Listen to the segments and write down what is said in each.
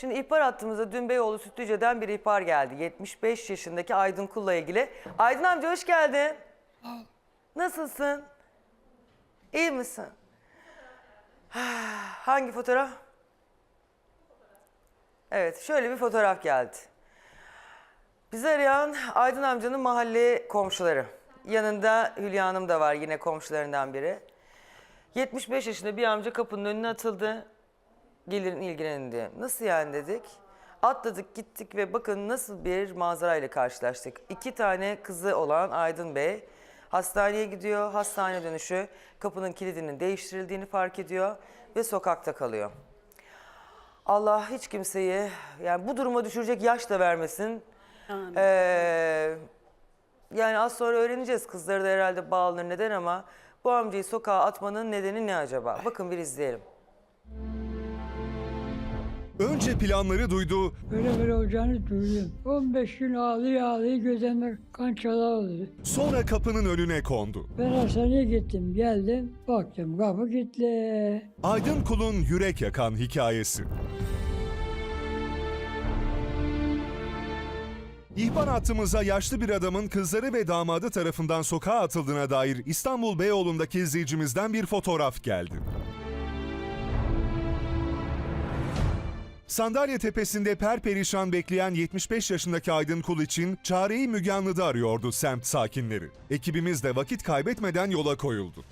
Şimdi ihbar hattımıza dün Beyoğlu Sütlüce'den bir ihbar geldi. 75 yaşındaki Aydın Kul'la ilgili. Aydın amca hoş geldin. Nasılsın? İyi misin? Hangi fotoğraf? Evet, şöyle bir fotoğraf geldi. Bizi arayan Aydın amcanın mahalle komşuları. Yanında Hülya Hanım da var yine komşularından biri. 75 yaşında bir amca kapının önüne atıldı. Gelirin ilgilenin diye. Nasıl yani dedik. Atladık gittik ve bakın nasıl bir manzarayla karşılaştık. İki tane kızı olan Aydın Bey hastaneye gidiyor. Hastane dönüşü kapının kilidinin değiştirildiğini fark ediyor ve sokakta kalıyor. Allah hiç kimseyi yani bu duruma düşürecek yaş da vermesin. Ee, yani az sonra öğreneceğiz kızları da herhalde bağlanır neden ama bu amcayı sokağa atmanın nedeni ne acaba? Bakın bir izleyelim. Önce planları duydu, Böyle böyle olacağını duydum. 15 gün ağlıyor ağlıyor gözümde kan çalağı oldu. sonra kapının önüne kondu. Ben hastaneye gittim geldim baktım kapı kilitli. Aydın Kul'un yürek yakan hikayesi. İhbar hattımıza yaşlı bir adamın kızları ve damadı tarafından sokağa atıldığına dair İstanbul Beyoğlu'ndaki izleyicimizden bir fotoğraf geldi. Sandalye tepesinde perperişan bekleyen 75 yaşındaki Aydın Kul için çareyi Müge Anlı'da arıyordu semt sakinleri. Ekibimiz de vakit kaybetmeden yola koyuldu.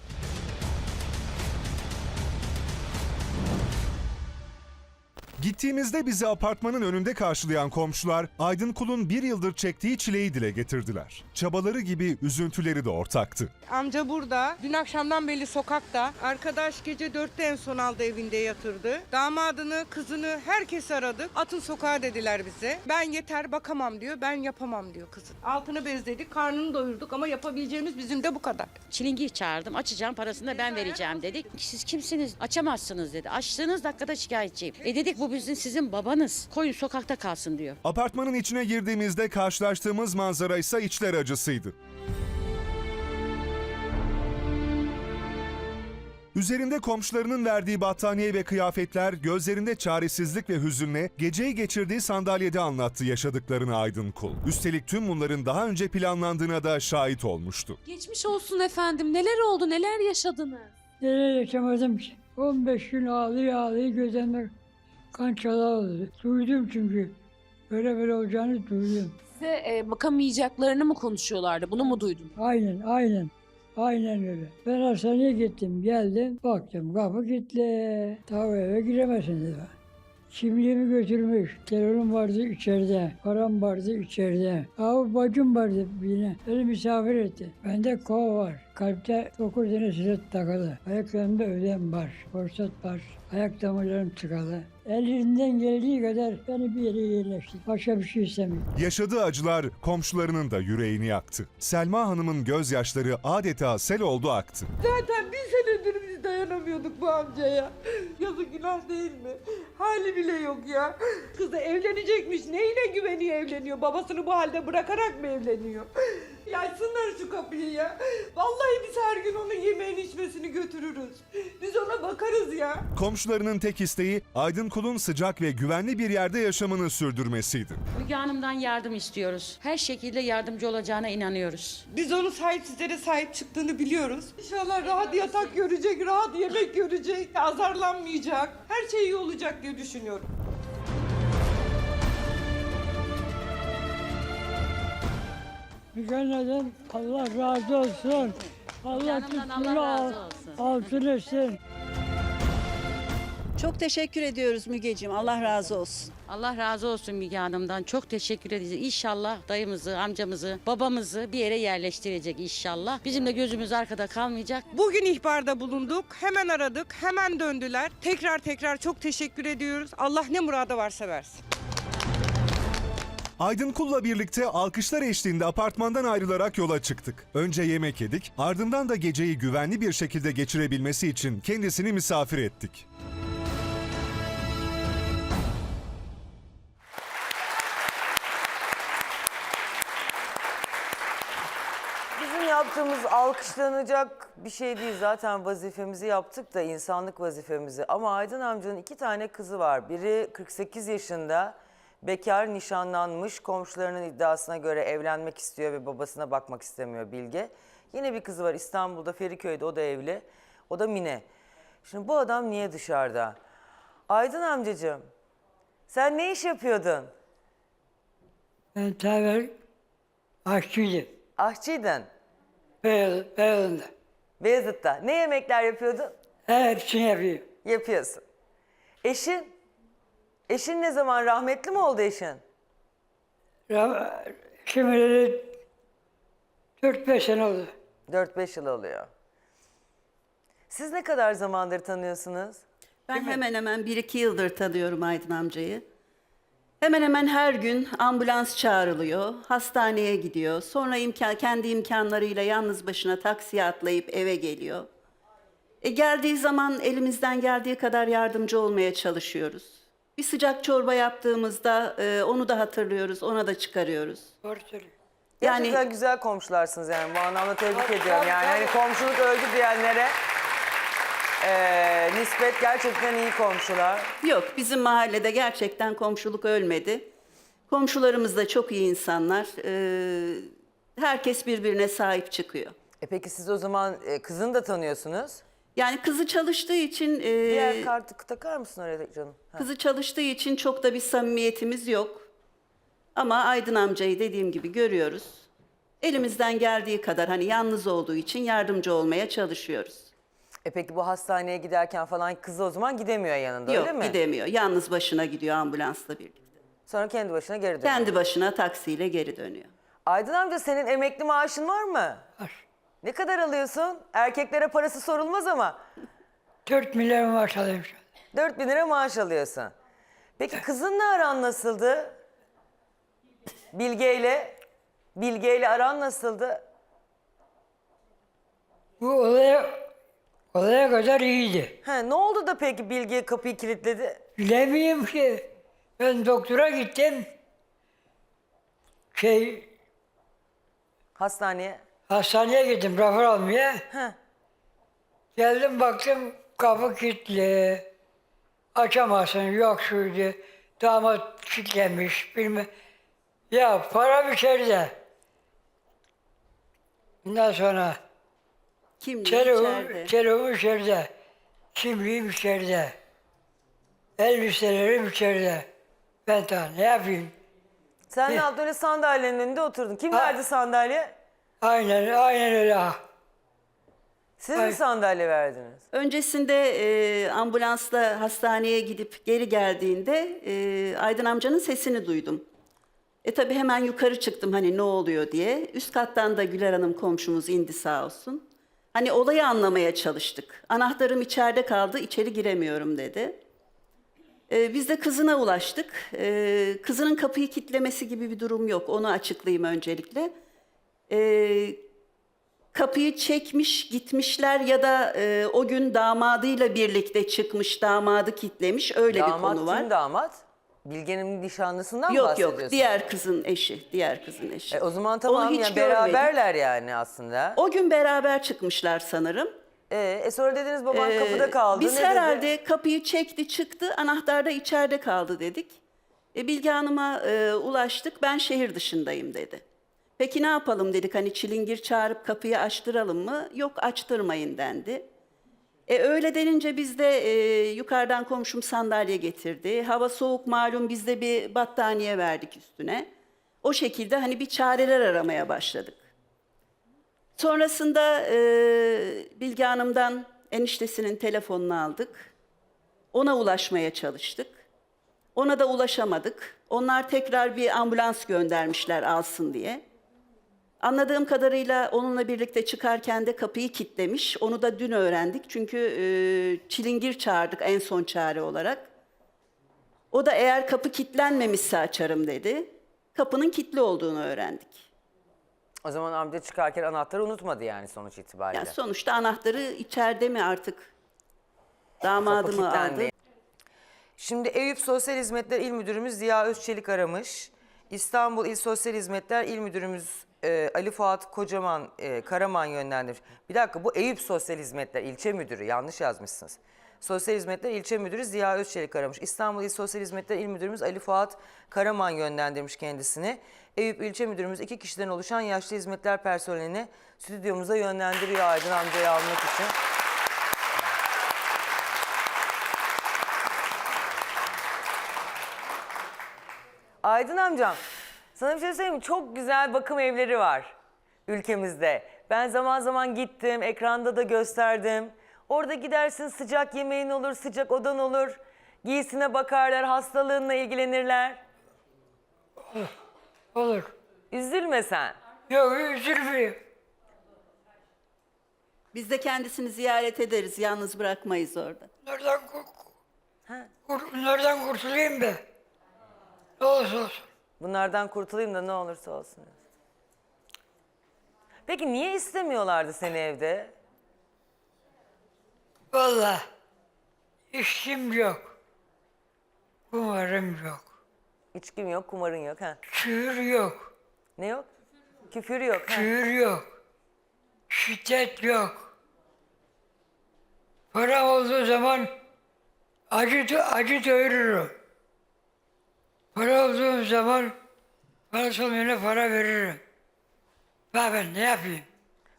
Gittiğimizde bizi apartmanın önünde karşılayan komşular Aydın Kul'un bir yıldır çektiği çileyi dile getirdiler. Çabaları gibi üzüntüleri de ortaktı. Amca burada. Dün akşamdan beri sokakta. Arkadaş gece dörtte en son aldı evinde yatırdı. Damadını, kızını herkes aradık. Atın sokağa dediler bize. Ben yeter bakamam diyor. Ben yapamam diyor kızın. Altını bezledik, karnını doyurduk ama yapabileceğimiz bizim de bu kadar. Çilingir çağırdım. Açacağım parasını da ben vereceğim dedik. Siz kimsiniz? Açamazsınız dedi. Açtığınız dakikada şikayetçiyim. E dedik bu bizim sizin babanız. Koyun sokakta kalsın diyor. Apartmanın içine girdiğimizde karşılaştığımız manzara ise içler acısıydı. Üzerinde komşularının verdiği battaniye ve kıyafetler gözlerinde çaresizlik ve hüzünle geceyi geçirdiği sandalyede anlattı yaşadıklarını Aydın Kul. Üstelik tüm bunların daha önce planlandığına da şahit olmuştu. Geçmiş olsun efendim. Neler oldu? Neler yaşadınız? Neler yaşamadım ki. 15 gün ağlıyor ağlıyor gözümde kan çalağı oldu. Duydum çünkü. Böyle böyle olacağını duydum. Size e, bakamayacaklarını mı konuşuyorlardı? Bunu mu duydun? Aynen aynen. Aynen öyle. Ben hastaneye gittim geldim baktım kapı kilitli. O eve giremezsin dedi. Kimliğimi götürmüş. Telefonum vardı içeride. Param vardı içeride. Abi bacım vardı yine. Beni misafir etti. Bende kova var. Kalpte 9 tane silet takılı. Ayaklarımda ödem var. Forsat var. Ayak damarlarım tıkalı. Ellerinden geldiği kadar beni bir yere yerleşti. Başka bir şey istemiyorum. Yaşadığı acılar komşularının da yüreğini yaktı. Selma Hanım'ın gözyaşları adeta sel oldu aktı. Zaten bir senedir dayanamıyorduk bu amcaya. Yazık günah değil mi? Hali bile yok ya. Kız da evlenecekmiş. Neyine güveniyor evleniyor? Babasını bu halde bırakarak mı evleniyor? Ya açsınlar şu kapıyı ya. Vallahi biz her gün onun yemeğini içmesini götürürüz. Biz ona bakarız ya. Komşularının tek isteği Aydın Kul'un sıcak ve güvenli bir yerde yaşamını sürdürmesiydi. Müge Hanım'dan yardım istiyoruz. Her şekilde yardımcı olacağına inanıyoruz. Biz onun sahipsizlere sahip çıktığını biliyoruz. İnşallah rahat yatak görecek, rahat yemek görecek, azarlanmayacak. Her şey iyi olacak diye düşünüyorum. Müjganeden Allah razı olsun. Allah Canımdan Allah razı olsun. altın etsin. Çok teşekkür ediyoruz Mügeciğim. Allah razı olsun. Allah razı olsun Müge Hanım'dan. Çok teşekkür ederiz. İnşallah dayımızı, amcamızı, babamızı bir yere yerleştirecek inşallah. Bizim de gözümüz arkada kalmayacak. Bugün ihbarda bulunduk. Hemen aradık. Hemen döndüler. Tekrar tekrar çok teşekkür ediyoruz. Allah ne murada varsa versin. Aydın Kul'la birlikte alkışlar eşliğinde apartmandan ayrılarak yola çıktık. Önce yemek yedik, ardından da geceyi güvenli bir şekilde geçirebilmesi için kendisini misafir ettik. Bizim yap, yaptığımız alkışlanacak bir şey değil. Zaten vazifemizi yaptık da insanlık vazifemizi. Ama Aydın amcanın iki tane kızı var. Biri 48 yaşında bekar nişanlanmış. Komşularının iddiasına göre evlenmek istiyor ve babasına bakmak istemiyor Bilge. Yine bir kızı var İstanbul'da Feriköy'de o da evli. O da Mine. Şimdi bu adam niye dışarıda? Aydın amcacığım sen ne iş yapıyordun? Ben tabi aşçıydım. Aşçıydın. Beyaz, Beyazında. Beyazıt'ta. Ne yemekler yapıyordun? Hepsini yapıyor. Yapıyorsun. Eşin? Eşin ne zaman rahmetli mi oldu eşin? Ra- Şimdi de 4-5 sene oldu. 4-5 yıl oluyor. Siz ne kadar zamandır tanıyorsunuz? Ben hemen hemen 1-2 yıldır tanıyorum Aydın amcayı. Hemen hemen her gün ambulans çağrılıyor, hastaneye gidiyor. Sonra imkan, kendi imkanlarıyla yalnız başına taksiye atlayıp eve geliyor. E geldiği zaman elimizden geldiği kadar yardımcı olmaya çalışıyoruz. Bir sıcak çorba yaptığımızda e, onu da hatırlıyoruz, ona da çıkarıyoruz. Doğru. Yani Gerçekten güzel komşularsınız yani bu anlamda tebrik Tabii, ediyorum. tabii, Yani hani tabii. komşuluk öldü diyenlere eee, nispet gerçekten iyi komşular. Yok, bizim mahallede gerçekten komşuluk ölmedi. Komşularımız da çok iyi insanlar. Ee, herkes birbirine sahip çıkıyor. E peki siz o zaman e, kızını da tanıyorsunuz. Yani kızı çalıştığı için, e, Diğer kartı takar mısın oraya canım? Ha. kızı çalıştığı için çok da bir samimiyetimiz yok. Ama Aydın amcayı dediğim gibi görüyoruz. Elimizden geldiği kadar hani yalnız olduğu için yardımcı olmaya çalışıyoruz. E peki bu hastaneye giderken falan kızı o zaman gidemiyor yanında Yok öyle mi? gidemiyor. Yalnız başına gidiyor ambulansla birlikte. Sonra kendi başına geri dönüyor. Kendi başına taksiyle geri dönüyor. Aydın amca senin emekli maaşın var mı? Var. Ne kadar alıyorsun? Erkeklere parası sorulmaz ama 4 milyon maaş alıyorum şu an. 4 bin lira maaş alıyorsun. Peki kızınla aran nasıldı? Bilge ile Bilge ile aran nasıldı? Bu olaya, olaya kadar iyiydi. He, ne oldu da peki Bilge kapıyı kilitledi? Bilemiyorum ki. Ben doktora gittim. Şey, Hastaneye. Hastaneye gittim rapor almaya. Heh. Geldim baktım kapı kilitli. Açamazsın yok şuydu. Damat kilitlemiş bilmem. Ya para içeride. Ondan sonra Kimliği içeride. telefon içeride. Kimliğim içeride. Elbiselerim içeride. Ben daha ne yapayım? Sen ne yaptın? Öyle sandalyenin önünde oturdun. Kim Ha. verdi sandalye? Aynen, aynen öyle. Siz mi Ay. sandalye verdiniz? Öncesinde e, ambulansla hastaneye gidip geri geldiğinde e, Aydın amcanın sesini duydum. E tabi hemen yukarı çıktım hani ne oluyor diye. Üst kattan da Güler Hanım komşumuz indi sağ olsun. Hani olayı anlamaya çalıştık. Anahtarım içeride kaldı, içeri giremiyorum dedi. E, biz de kızına ulaştık. E, kızının kapıyı kitlemesi gibi bir durum yok. Onu açıklayayım öncelikle. E, kapıyı çekmiş gitmişler ya da e, o gün damadıyla birlikte çıkmış damadı kitlemiş öyle bir damat konu var. kim damat? Bilge'nin nişanlısından mı Yok bahsediyorsun? yok diğer kızın eşi diğer kızın eşi. E, o zaman tamam hiç yani görmedim. beraberler yani aslında. O gün beraber çıkmışlar sanırım. E, e sonra dediniz baban Ee, kapıda kaldı. Biz ne dedi? herhalde kapıyı çekti çıktı anahtar da içeride kaldı dedik. E, Bilge Hanım'a e, ulaştık ben şehir dışındayım dedi. Peki ne yapalım dedik hani çilingir çağırıp kapıyı açtıralım mı? Yok açtırmayın dendi. E öyle denince biz de e, yukarıdan komşum sandalye getirdi. Hava soğuk malum biz de bir battaniye verdik üstüne. O şekilde hani bir çareler aramaya başladık. Sonrasında e, Bilge Hanım'dan eniştesinin telefonunu aldık. Ona ulaşmaya çalıştık. Ona da ulaşamadık. Onlar tekrar bir ambulans göndermişler alsın diye. Anladığım kadarıyla onunla birlikte çıkarken de kapıyı kilitlemiş. Onu da dün öğrendik çünkü e, çilingir çağırdık en son çare olarak. O da eğer kapı kilitlenmemişse açarım dedi. Kapının kilitli olduğunu öğrendik. O zaman amca çıkarken anahtarı unutmadı yani sonuç itibariyle. Yani sonuçta anahtarı içeride mi artık Kapı damadı mı kilitlendi. aldı? Şimdi Eyüp Sosyal Hizmetler İl Müdürümüz Ziya Özçelik aramış. İstanbul İl Sosyal Hizmetler İl Müdürümüz e, Ali Fuat Kocaman e, Karaman yönlendirmiş. Bir dakika bu Eyüp Sosyal Hizmetler İlçe Müdürü yanlış yazmışsınız. Sosyal Hizmetler İlçe Müdürü Ziya Özçelik aramış. İstanbul İl Sosyal Hizmetler İl Müdürümüz Ali Fuat Karaman yönlendirmiş kendisini. Eyüp İlçe Müdürümüz iki kişiden oluşan yaşlı hizmetler personelini stüdyomuza yönlendiriyor Aydın amcayı almak için. Aydın amcam, sana bir şey söyleyeyim mi? Çok güzel bakım evleri var ülkemizde. Ben zaman zaman gittim, ekranda da gösterdim. Orada gidersin sıcak yemeğin olur, sıcak odan olur. Giysine bakarlar, hastalığınla ilgilenirler. Olur. Üzülme sen. Yok üzülmeyeyim. Biz de kendisini ziyaret ederiz. Yalnız bırakmayız orada. Nereden, nereden kurtulayım be? Ne olursa olsun. Bunlardan kurtulayım da ne olursa olsun. Peki niye istemiyorlardı seni evde? Vallahi işim yok. Kumarım yok. İçkim yok, kumarın yok. Ha. Küfür yok. Ne yok? Küfür yok. Ha. Küfür yok. Şiddet yok. Param olduğu zaman acı, acı doyururum. Para olduğum zaman parası olmayana para veririm. Ben, ben ne yapayım?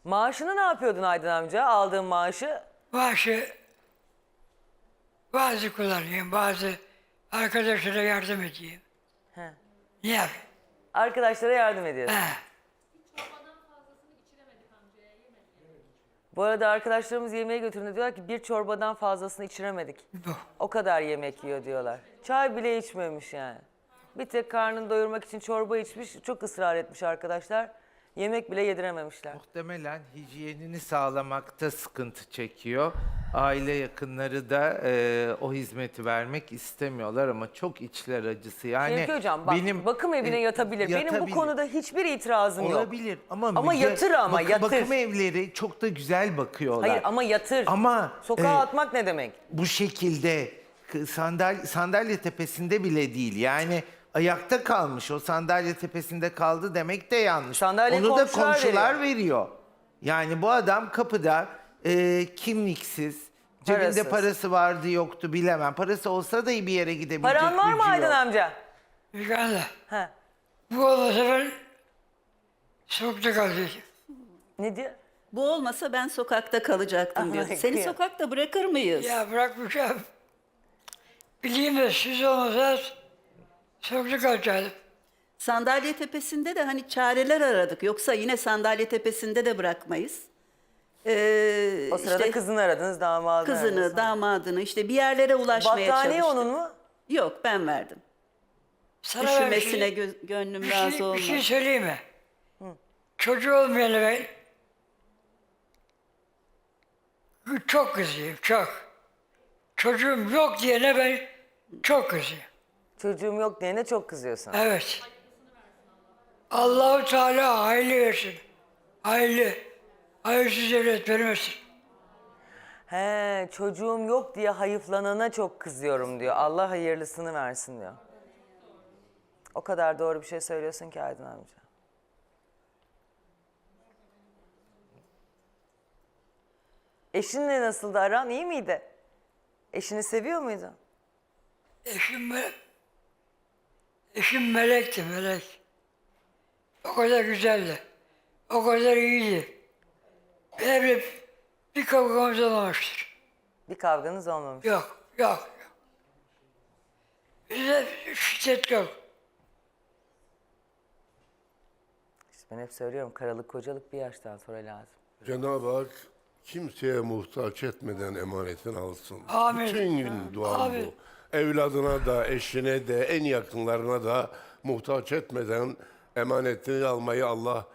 Maaşını ne yapıyordun Aydın amca? Aldığın maaşı? Maaşı bazı kullanayım, bazı arkadaşlara yardım edeyim. He. Ne yapayım? Arkadaşlara yardım ediyorsun. He. Bu arada arkadaşlarımız yemeğe götürünce diyorlar ki bir çorbadan fazlasını içiremedik. Bu. O kadar yemek yiyor diyorlar. Çay bile içmemiş yani. Bir tek karnını doyurmak için çorba içmiş, çok ısrar etmiş arkadaşlar. Yemek bile yedirememişler. Muhtemelen hijyenini sağlamakta sıkıntı çekiyor. Aile yakınları da e, o hizmeti vermek istemiyorlar ama çok içler acısı. Yani Şevki Hocam bak bakım evine e, yatabilir. Benim bu yatabilir. konuda hiçbir itirazım yok. olabilir ama Ama Müge- yatır ama, yatır. Bakım evleri çok da güzel bakıyorlar. Hayır ama yatır. Ama, Sokağa e, atmak ne demek? bu şekilde k- sandal sandalye tepesinde bile değil. Yani ayakta kalmış. O sandalye tepesinde kaldı demek de yanlış. Sandalyeyi Onu da komşular komşular veriyor. veriyor. Yani bu adam kapıda e, kimliksiz, cebinde Parasız. parası vardı yoktu bilemem. Parası olsa da bir yere gidebilecek Paran var mı gücü Aydın yok. amca? Uganda. Ha. Bu olmasa ben sokakta kalacaktım. Ne diyor? Bu olmasa ben sokakta kalacaktım diyor. Ay, Seni kıyam. sokakta bırakır mıyız? Ya bırakmışım. Bileyim de siz olmasanız sokakta kalacaktım. Sandalye tepesinde de hani çareler aradık. Yoksa yine sandalye tepesinde de bırakmayız. Ee, O sırada işte kızını aradınız, damadını kızını, aradınız. damadını işte bir yerlere ulaşmaya Battaniye çalıştık. onun mu? Yok ben verdim. Sana ben bir Üşümesine şey, gö- gönlüm bir razı şey, bir olmaz. şey söyleyeyim mi? Çocuğu olmayana ben çok kızıyım, çok. Çocuğum yok diyene ben çok kızıyım. Çocuğum yok diyene çok kızıyorsun. Evet. Allahu Teala aile versin. Aile. Hayırsız evlat vermesin. He, çocuğum yok diye hayıflanana çok kızıyorum diyor. Allah hayırlısını versin diyor. O kadar doğru bir şey söylüyorsun ki Aydın amca. Eşinle nasıldı aran? iyi miydi? Eşini seviyor muydun? Eşim, me- eşim melekti melek. O kadar güzeldi. O kadar iyiydi. Evli bir kavgamız olmamıştır. Bir kavganız olmamış. Yok, yok, yok. Bizde şiddet yok. İşte ben hep söylüyorum karalık kocalık bir yaştan sonra lazım. Cenab-ı Hak kimseye muhtaç etmeden emanetini alsın. Amin. Bütün gün Amin. bu. Evladına da, eşine de, en yakınlarına da muhtaç etmeden emanetini almayı Allah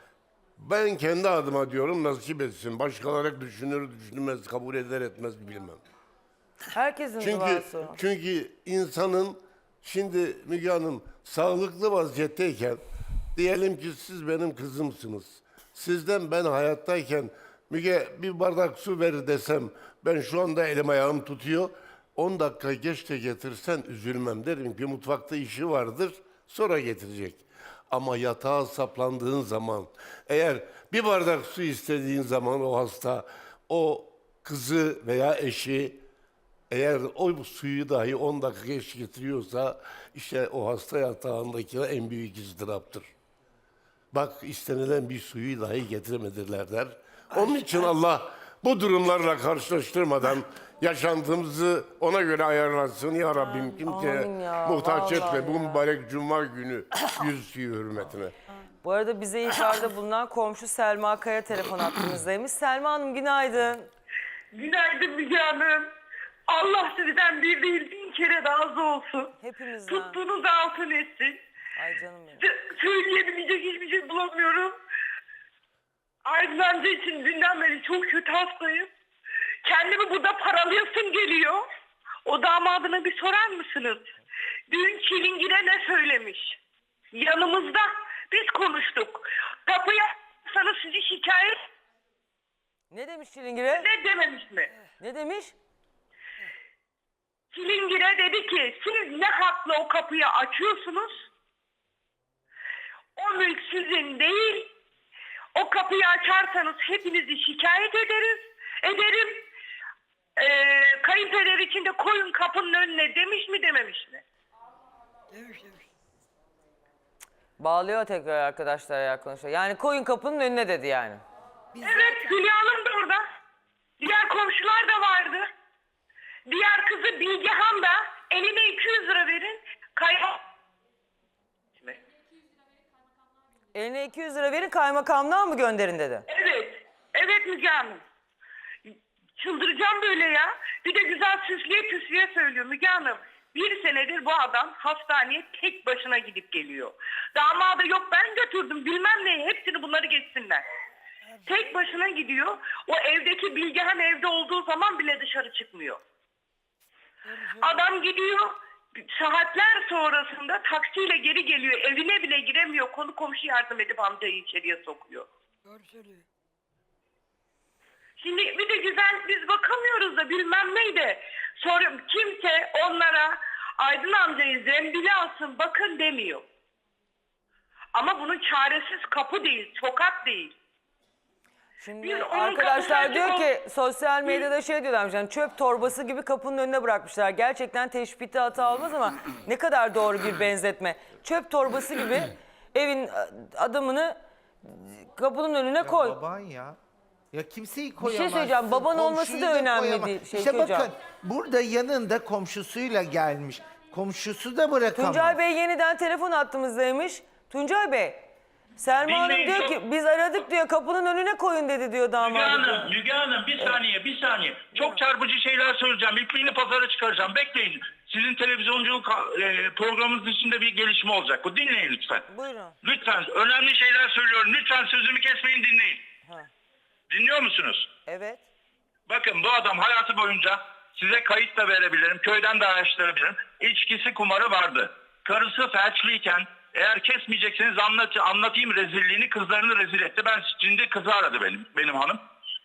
ben kendi adıma diyorum nasip etsin. Başkaları düşünür, düşünmez, kabul eder etmez bilmem. Herkesin Çünkü duası çünkü insanın şimdi Müge Hanım sağlıklı vaziyetteyken diyelim ki siz benim kızımsınız. Sizden ben hayattayken Müge bir bardak su ver desem ben şu anda elim ayağım tutuyor. 10 dakika geç de getirsen üzülmem derim ki mutfakta işi vardır Sonra getirecek. Ama yatağa saplandığın zaman, eğer bir bardak su istediğin zaman o hasta, o kızı veya eşi eğer o suyu dahi 10 dakika geç getiriyorsa işte o hasta yatağındaki en büyük izdıraptır. Bak istenilen bir suyu dahi getiremediler der. Onun için Allah bu durumlarla karşılaştırmadan yaşantımızı ona göre ayarlasın ya Rabbim. Kimseye amin ya, muhtaç vallahi etme bu ya. mübarek cuma günü yüz suyu hürmetine. Bu arada bize ihbarda bulunan komşu Selma Kaya telefon hattımızdaymış. Selma Hanım günaydın. Günaydın Müge Hanım. Allah sizden bir değil bin kere razı olsun. Hepimizden. Tuttuğunuz altın etsin. Ay canım benim. S- Söyleyebilecek hiçbir şey bulamıyorum. Aydın amca için dünden beri çok kötü hastayım. Kendimi burada paralayasım geliyor. O damadına bir sorar mısınız? Dün çilingire ne söylemiş? Yanımızda biz konuştuk. Kapıya sana sizi şikayet Ne demiş Çilingir'e? ne dememiş mi? Ne demiş? Çilingir'e dedi ki siz ne hakla o kapıyı açıyorsunuz? O mülk sizin değil. O kapıyı açarsanız hepinizi şikayet ederiz. Ederim. Ee, kayınpeder için de koyun kapının önüne demiş mi dememiş mi? Bağlıyor tekrar arkadaşlar ya konuşuyor. Yani koyun kapının önüne dedi yani. Evet Hülya Hanım da orada. Diğer komşular da vardı. Diğer kızı Bilgehan da eline 200 lira verin. Kayma... Eline 200 lira verin kaymakamlığa mı gönderin dedi. Evet. Evet Müge Hanım. Çıldıracağım böyle ya. Bir de güzel süsleye püsleye söylüyor Müge Hanım. Bir senedir bu adam hastaneye tek başına gidip geliyor. Damadı yok ben götürdüm bilmem ne hepsini bunları geçsinler. Tek başına gidiyor. O evdeki Bilgehan evde olduğu zaman bile dışarı çıkmıyor. Adam gidiyor saatler sonrasında taksiyle geri geliyor. Evine bile giremiyor. Konu komşu yardım edip amcayı içeriye sokuyor. Şimdi bir de güzel biz bakamıyoruz da bilmem neydi. Sonra kimse onlara Aydın amcayı zembile alsın bakın demiyor. Ama bunun çaresiz kapı değil, sokak değil. Şimdi Biz onun arkadaşlar kapısı diyor açık ki sosyal medyada şey diyorlarmış yani çöp torbası gibi kapının önüne bırakmışlar. Gerçekten teşbihte hata olmaz ama ne kadar doğru bir benzetme. Çöp torbası gibi evin adamını kapının önüne koy. Baban ya. Ya kimseyi şey koyamazsın. söyleyeceğim, baban olması komşuyu da önemli koyama- değil Şevki İşte bakın Hocam. burada yanında komşusuyla gelmiş. Komşusu da bırakamaz. Tuncay Bey yeniden telefon hattımızdaymış. Tuncay Bey, Selma Hanım Dinleyin, diyor çok- ki biz aradık diyor kapının önüne koyun dedi diyor Müge damadı. diyor. Hanım, Müge Hanım bir saniye, bir saniye. Çok çarpıcı şeyler söyleyeceğim. İpliğini pazara çıkaracağım. Bekleyin. Sizin televizyonculuk e, programınız içinde bir gelişme olacak. Bu dinleyin lütfen. Buyurun. Lütfen önemli şeyler söylüyorum. Lütfen sözümü kesmeyin dinleyin. Dinliyor musunuz? Evet. Bakın bu adam hayatı boyunca size kayıt da verebilirim. Köyden de araştırabilirim. İçkisi kumarı vardı. Karısı felçliyken eğer kesmeyecekseniz anlat, anlatayım rezilliğini kızlarını rezil etti. Ben şimdi kızı aradı benim, benim hanım.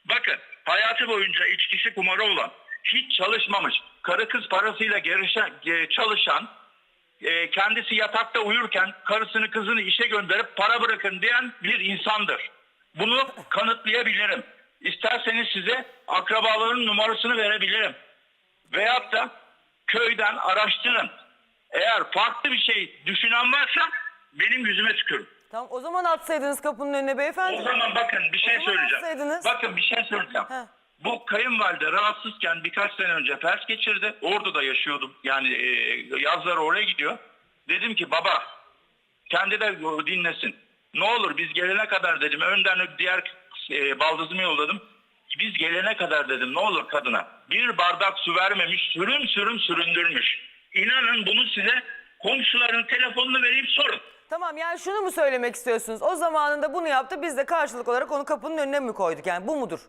Bakın hayatı boyunca içkisi kumarı olan hiç çalışmamış karı kız parasıyla gerişe, e, çalışan e, kendisi yatakta uyurken karısını kızını işe gönderip para bırakın diyen bir insandır. Bunu kanıtlayabilirim. İsterseniz size akrabaların numarasını verebilirim. Veyahut da köyden araştırın. Eğer farklı bir şey düşünen varsa benim yüzüme tükürün. Tamam o zaman atsaydınız kapının önüne beyefendi. O zaman bakın bir şey söyleyeceğim. yapsaydınız. Bakın bir şey söyleyeceğim. Heh. Bu kayınvalide rahatsızken birkaç sene önce felç geçirdi. Orada da yaşıyordum. Yani e, yazları oraya gidiyor. Dedim ki baba kendi de dinlesin. Ne olur biz gelene kadar dedim. Önden diğer e, baldızımı yolladım. Biz gelene kadar dedim ne olur kadına. Bir bardak su vermemiş sürüm sürüm süründürmüş. İnanın bunu size komşuların telefonunu vereyim sorun. Tamam yani şunu mu söylemek istiyorsunuz? O zamanında bunu yaptı biz de karşılık olarak onu kapının önüne mi koyduk? Yani bu mudur?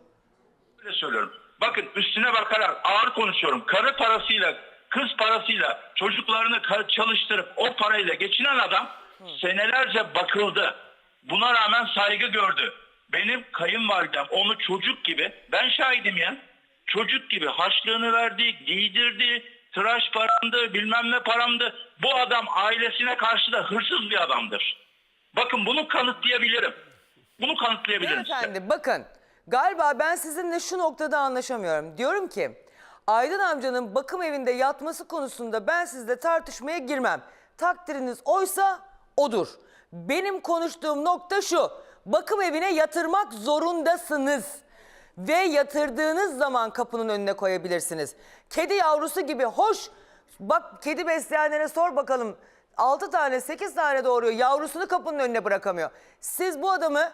Öyle söylüyorum. Bakın üstüne bakarak ağır konuşuyorum. Karı parasıyla, kız parasıyla çocuklarını çalıştırıp o parayla geçinen adam senelerce bakıldı. Buna rağmen saygı gördü. Benim kayınvalidem onu çocuk gibi, ben şahidim ya. Çocuk gibi harçlığını verdi, giydirdi, tıraş paramdı, bilmem ne paramdı. Bu adam ailesine karşı da hırsız bir adamdır. Bakın bunu kanıtlayabilirim. Bunu kanıtlayabilirim size. Beyefendi bakın galiba ben sizinle şu noktada anlaşamıyorum. Diyorum ki Aydın amcanın bakım evinde yatması konusunda ben sizle tartışmaya girmem. Takdiriniz oysa odur. Benim konuştuğum nokta şu. Bakım evine yatırmak zorundasınız. Ve yatırdığınız zaman kapının önüne koyabilirsiniz. Kedi yavrusu gibi hoş. Bak kedi besleyenlere sor bakalım. 6 tane 8 tane doğuruyor yavrusunu kapının önüne bırakamıyor. Siz bu adamı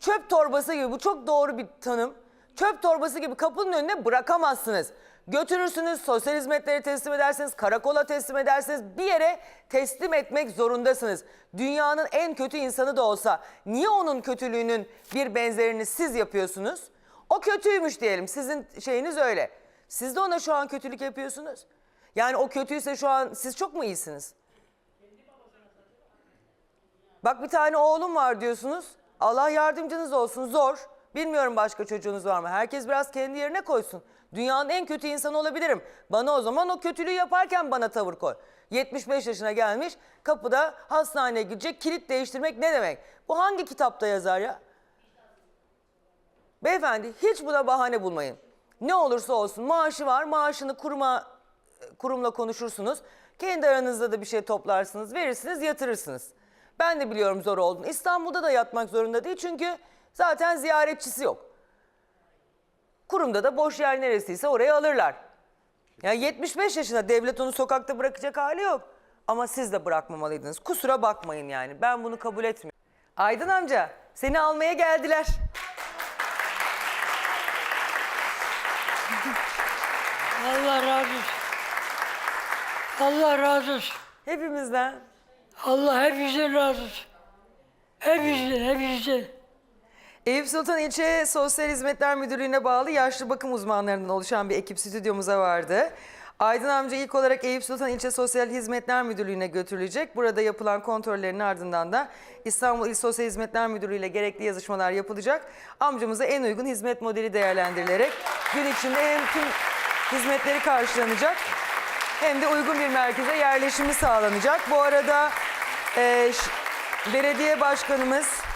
çöp torbası gibi bu çok doğru bir tanım. Çöp torbası gibi kapının önüne bırakamazsınız. Götürürsünüz, sosyal hizmetleri teslim edersiniz, karakola teslim edersiniz. Bir yere teslim etmek zorundasınız. Dünyanın en kötü insanı da olsa niye onun kötülüğünün bir benzerini siz yapıyorsunuz? O kötüymüş diyelim. Sizin şeyiniz öyle. Siz de ona şu an kötülük yapıyorsunuz. Yani o kötüyse şu an siz çok mu iyisiniz? Bak bir tane oğlum var diyorsunuz. Allah yardımcınız olsun. Zor. Bilmiyorum başka çocuğunuz var mı? Herkes biraz kendi yerine koysun. Dünyanın en kötü insanı olabilirim. Bana o zaman o kötülüğü yaparken bana tavır koy. 75 yaşına gelmiş, kapıda hastaneye gidecek, kilit değiştirmek ne demek? Bu hangi kitapta yazar ya? Beyefendi hiç buna bahane bulmayın. Ne olursa olsun maaşı var, maaşını kuruma kurumla konuşursunuz. Kendi aranızda da bir şey toplarsınız, verirsiniz, yatırırsınız. Ben de biliyorum zor olduğunu. İstanbul'da da yatmak zorunda değil çünkü zaten ziyaretçisi yok. Kurumda da boş yer neresiyse oraya alırlar. Ya 75 yaşında devlet onu sokakta bırakacak hali yok. Ama siz de bırakmamalıydınız. Kusura bakmayın yani. Ben bunu kabul etmiyorum. Aydın amca seni almaya geldiler. Allah razı olsun. Allah razı olsun. Hepimizden. Allah hepinizden razı olsun. Hepinizden, hepinizden. Eyüp Sultan İlçe Sosyal Hizmetler Müdürlüğü'ne bağlı yaşlı bakım uzmanlarından oluşan bir ekip stüdyomuza vardı. Aydın amca ilk olarak Eyüp Sultan İlçe Sosyal Hizmetler Müdürlüğü'ne götürülecek. Burada yapılan kontrollerin ardından da İstanbul İl Sosyal Hizmetler Müdürlüğü ile gerekli yazışmalar yapılacak. Amcamıza en uygun hizmet modeli değerlendirilerek gün içinde hem tüm hizmetleri karşılanacak hem de uygun bir merkeze yerleşimi sağlanacak. Bu arada e, belediye başkanımız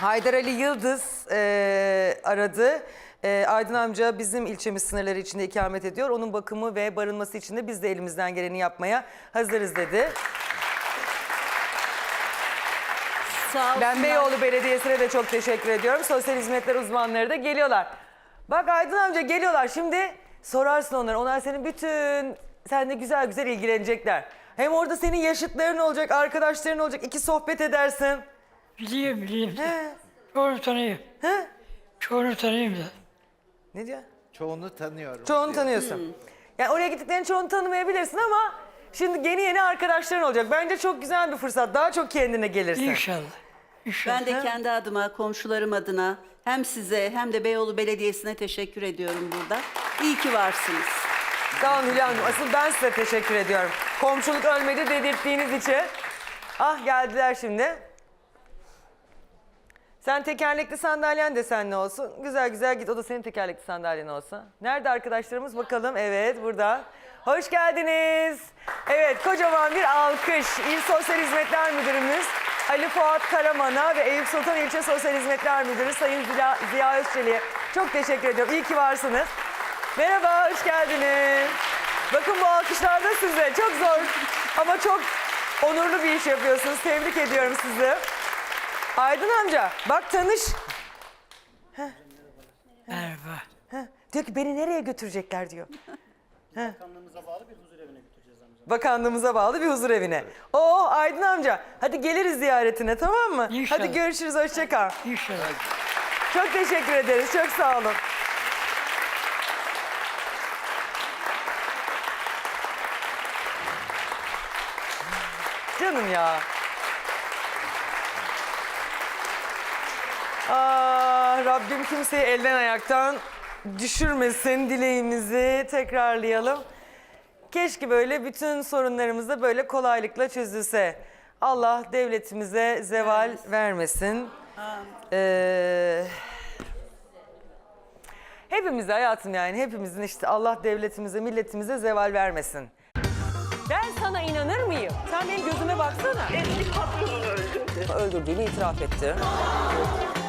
Haydar Ali Yıldız e, aradı. E, Aydın amca bizim ilçemiz sınırları içinde ikamet ediyor. Onun bakımı ve barınması için de biz de elimizden geleni yapmaya hazırız dedi. Sağ Ben. Beyoğlu Belediyesi'ne de çok teşekkür ediyorum. Sosyal hizmetler uzmanları da geliyorlar. Bak Aydın amca geliyorlar. Şimdi sorarsın onlara. Onlar senin bütün, seninle güzel güzel ilgilenecekler. Hem orada senin yaşıtların olacak, arkadaşların olacak. İki sohbet edersin. Biliyorum, biliyorum. He, Çoğunu tanıyorum. he. Çoğunu tanıyorum da. Ne diyor? Çoğunu tanıyorum. Çoğunu tanıyorsun. Yani oraya gittiklerini çoğunu tanımayabilirsin ama şimdi yeni yeni arkadaşların olacak. Bence çok güzel bir fırsat. Daha çok kendine gelirsin. İnşallah. İnşallah. Ben de kendi adıma, komşularım adına hem size hem de Beyoğlu Belediyesi'ne teşekkür ediyorum burada. İyi ki varsınız. Sağ olun Hülya Hanım. Asıl ben size teşekkür ediyorum. Komşuluk ölmedi dedirttiğiniz için. Ah geldiler şimdi. Sen tekerlekli sandalyen de seninle olsun. Güzel güzel git o da senin tekerlekli sandalyen olsa. Nerede arkadaşlarımız bakalım. Evet burada. Hoş geldiniz. Evet kocaman bir alkış. İl Sosyal Hizmetler Müdürümüz Ali Fuat Karaman'a ve Eyüp Sultan İlçe Sosyal Hizmetler Müdürü Sayın Ziya, Ziya Özçelik'e çok teşekkür ediyorum. İyi ki varsınız. Merhaba, hoş geldiniz. Bakın bu alkışlar da size. Çok zor ama çok onurlu bir iş yapıyorsunuz. Tebrik ediyorum sizi. Aydın amca, bak tanış. Merhaba. Heh, diyor ki beni nereye götürecekler diyor. Bakanlığımıza bağlı bir huzur evine götüreceğiz amca. Bakanlığımıza bağlı bir huzur evine. Oo Aydın amca, hadi geliriz ziyaretine tamam mı? İnşallah. Hadi görüşürüz, hoşça kal. İnşallah. Çok teşekkür ederiz, çok sağ olun. Canım ya. Aa, Rabbim kimseyi elden ayaktan düşürmesin dileğimizi tekrarlayalım. Keşke böyle bütün sorunlarımız da böyle kolaylıkla çözülse. Allah devletimize zeval vermesin. Ee, hepimize hayatım yani hepimizin işte Allah devletimize, milletimize zeval vermesin. Ben sana inanır mıyım? Sen benim gözüme baksana. Eski patronunu öldürdü. Öldürdüğünü itiraf etti